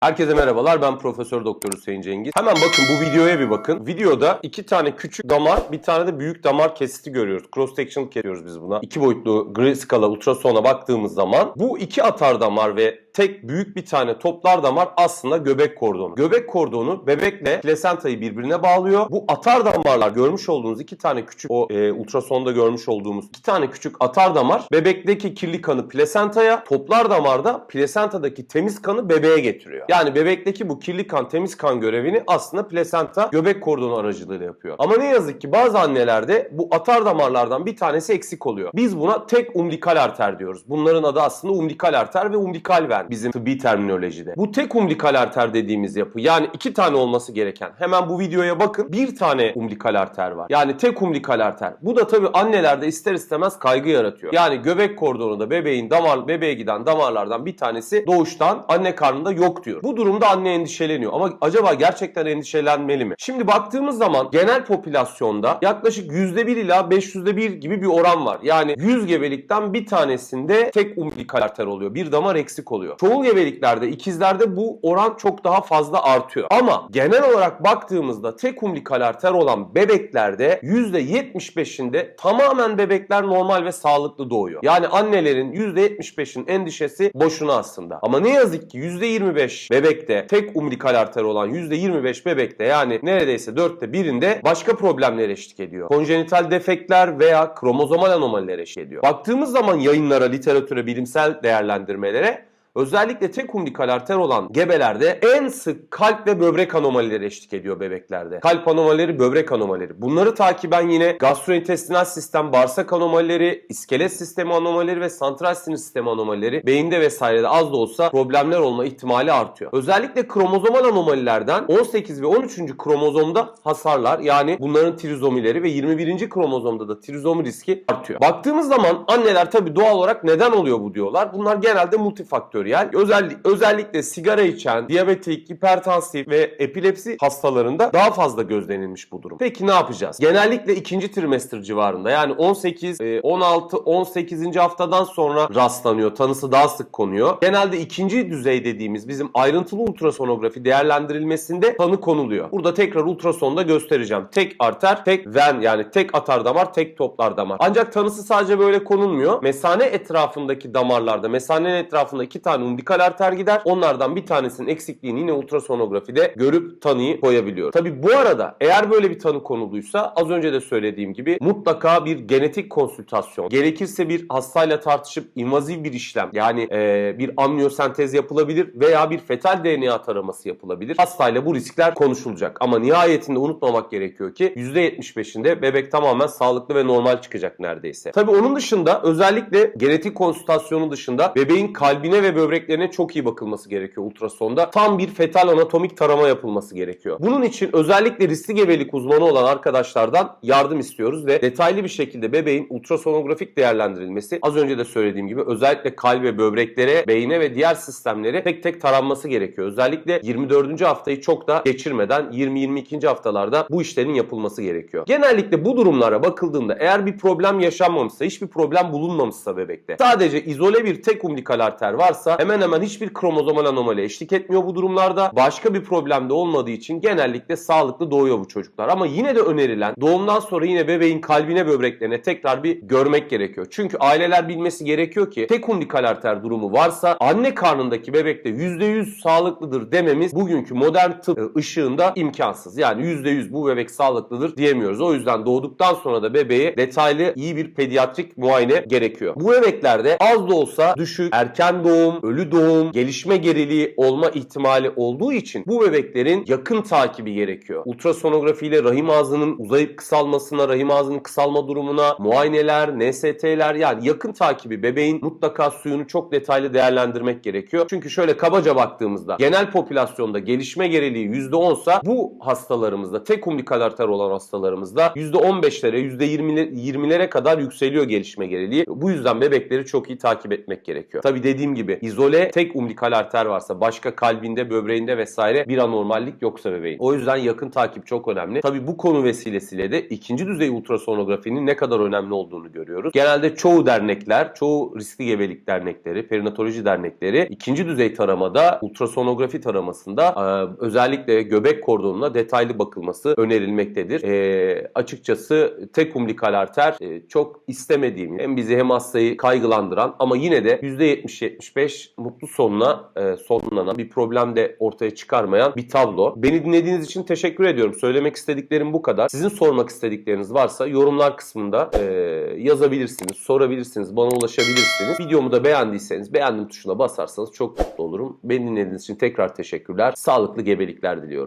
Herkese merhabalar ben Profesör Doktor Hüseyin Cengiz. Hemen bakın bu videoya bir bakın. Videoda iki tane küçük damar bir tane de büyük damar kesiti görüyoruz. Cross section diyoruz biz buna. İki boyutlu gri skala ultrasona baktığımız zaman bu iki atar damar ve tek büyük bir tane toplar damar aslında göbek kordonu. Göbek kordonu bebekle plasentayı birbirine bağlıyor. Bu atar damarlar görmüş olduğunuz iki tane küçük o e, ultrasonda görmüş olduğumuz iki tane küçük atar damar bebekteki kirli kanı plasentaya, toplar damarda plasentadaki temiz kanı bebeğe getiriyor. Yani bebekteki bu kirli kan, temiz kan görevini aslında plasenta göbek kordonu aracılığıyla yapıyor. Ama ne yazık ki bazı annelerde bu atar damarlardan bir tanesi eksik oluyor. Biz buna tek umbilikal arter diyoruz. Bunların adı aslında umbilikal arter ve umbilikal ven bizim tıbbi terminolojide. Bu tek umbilikal arter dediğimiz yapı yani iki tane olması gereken. Hemen bu videoya bakın. Bir tane umbilikal arter var. Yani tek umbilikal arter. Bu da tabii annelerde ister istemez kaygı yaratıyor. Yani göbek kordonu da bebeğin damar bebeğe giden damarlardan bir tanesi doğuştan anne karnında yok diyor. Bu durumda anne endişeleniyor. Ama acaba gerçekten endişelenmeli mi? Şimdi baktığımız zaman genel popülasyonda yaklaşık %1 ila 500'de 1 gibi bir oran var. Yani 100 gebelikten bir tanesinde tek umbilikal arter oluyor. Bir damar eksik oluyor. Çoğul gebeliklerde, ikizlerde bu oran çok daha fazla artıyor. Ama genel olarak baktığımızda tek umbilikal arter olan bebeklerde %75'inde tamamen bebekler normal ve sağlıklı doğuyor. Yani annelerin %75'in endişesi boşuna aslında. Ama ne yazık ki %25 bebekte tek umbilikal arter olan %25 bebekte yani neredeyse dörtte birinde başka problemler eşlik ediyor. Konjenital defektler veya kromozomal anomaliler eşlik ediyor. Baktığımız zaman yayınlara, literatüre, bilimsel değerlendirmelere Özellikle tek umbilikal arter olan gebelerde en sık kalp ve böbrek anomalileri eşlik ediyor bebeklerde. Kalp anomalileri, böbrek anomalileri. Bunları takiben yine gastrointestinal sistem, bağırsak anomalileri, iskelet sistemi anomalileri ve santral sinir sistemi anomalileri beyinde vesairede az da olsa problemler olma ihtimali artıyor. Özellikle kromozomal anomalilerden 18 ve 13. kromozomda hasarlar yani bunların trizomileri ve 21. kromozomda da trizomi riski artıyor. Baktığımız zaman anneler tabii doğal olarak neden oluyor bu diyorlar. Bunlar genelde multifaktöriyel. Özellikle, özellikle sigara içen, diyabetik, hipertansif ve epilepsi hastalarında daha fazla gözlenilmiş bu durum. Peki ne yapacağız? Genellikle ikinci trimester civarında yani 18, e, 16, 18. haftadan sonra rastlanıyor. Tanısı daha sık konuyor. Genelde ikinci düzey dediğimiz bizim ayrıntılı ultrasonografi değerlendirilmesinde tanı konuluyor. Burada tekrar ultrasonda göstereceğim. Tek arter, tek ven yani tek atar damar, tek toplar damar. Ancak tanısı sadece böyle konulmuyor. Mesane etrafındaki damarlarda, mesanenin etrafında iki tane umbilikal arter gider. Onlardan bir tanesinin eksikliğini yine ultrasonografide görüp tanıyı koyabiliyor. Tabi bu arada eğer böyle bir tanı konulduysa az önce de söylediğim gibi mutlaka bir genetik konsültasyon, gerekirse bir hastayla tartışıp invaziv bir işlem yani e, bir amniyosentez yapılabilir veya bir fetal DNA taraması yapılabilir. Hastayla bu riskler konuşulacak. Ama nihayetinde unutmamak gerekiyor ki %75'inde bebek tamamen sağlıklı ve normal çıkacak neredeyse. Tabi onun dışında özellikle genetik konsültasyonu dışında bebeğin kalbine ve böbreklerine çok iyi bakılması gerekiyor ultrasonda. Tam bir fetal anatomik tarama yapılması gerekiyor. Bunun için özellikle riskli gebelik uzmanı olan arkadaşlardan yardım istiyoruz ve detaylı bir şekilde bebeğin ultrasonografik değerlendirilmesi az önce de söylediğim gibi özellikle kalbe, böbreklere, beyine ve diğer sistemlere tek tek taranması gerekiyor. Özellikle 24. haftayı çok da geçirmeden 20-22. haftalarda bu işlerin yapılması gerekiyor. Genellikle bu durumlara bakıldığında eğer bir problem yaşanmamışsa, hiçbir problem bulunmamışsa bebekte sadece izole bir tek umbilikal arter varsa hemen hemen hiçbir kromozomal anomali eşlik etmiyor bu durumlarda. Başka bir problem de olmadığı için genellikle sağlıklı doğuyor bu çocuklar. Ama yine de önerilen doğumdan sonra yine bebeğin kalbine böbreklerine tekrar bir görmek gerekiyor. Çünkü aileler bilmesi gerekiyor ki tek umbilikal arter durumu varsa anne karnındaki bebekte %100 sağlıklıdır dememiz bugünkü modern tıp ışığında imkansız. Yani %100 bu bebek sağlıklıdır diyemiyoruz. O yüzden doğduktan sonra da bebeğe detaylı iyi bir pediatrik muayene gerekiyor. Bu bebeklerde az da olsa düşük, erken doğum, ölü doğum, gelişme geriliği olma ihtimali olduğu için bu bebeklerin yakın takibi gerekiyor. Ultrasonografiyle rahim ağzının uzayıp kısalmasına, rahim ağzının kısalma durumuna, muayeneler, NST'ler yani yakın takibi bebeğin mutlaka suyunu çok detaylı değerlendirmek gerekiyor. Çünkü şöyle kabaca baktığımızda genel popülasyonda gelişme geriliği %10'sa bu hastalarımızda tek umbilikal arter olan hastalarımızda %15'lere, %20'lere kadar yükseliyor gelişme geriliği. Bu yüzden bebekleri çok iyi takip etmek gerekiyor. Tabi dediğim gibi izole tek umbilikal arter varsa başka kalbinde, böbreğinde vesaire bir anormallik yoksa bebeğin. O yüzden yakın takip çok önemli. Tabii bu konu vesilesiyle de ikinci düzey ultrasonografinin ne kadar önemli olduğunu görüyoruz. Genelde çoğu dernekler, çoğu riskli gebelik dernekleri, perinatoloji dernekleri ikinci düzey taramada ultrasonografi taramasında e, özellikle göbek kordonuna detaylı bakılması önerilmektedir. E, açıkçası tek umbilikal arter e, çok istemediğim hem bizi hem hastayı kaygılandıran ama yine de %70-75 mutlu sonuna e, sonlanan bir problem de ortaya çıkarmayan bir tablo. Beni dinlediğiniz için teşekkür ediyorum. Söylemek istediklerim bu kadar. Sizin sormak istedikleriniz varsa yorumlar kısmında e, yazabilirsiniz, sorabilirsiniz, bana ulaşabilirsiniz. Videomu da beğendiyseniz beğendim tuşuna basarsanız çok mutlu olurum. Beni dinlediğiniz için tekrar teşekkürler. Sağlıklı gebelikler diliyorum.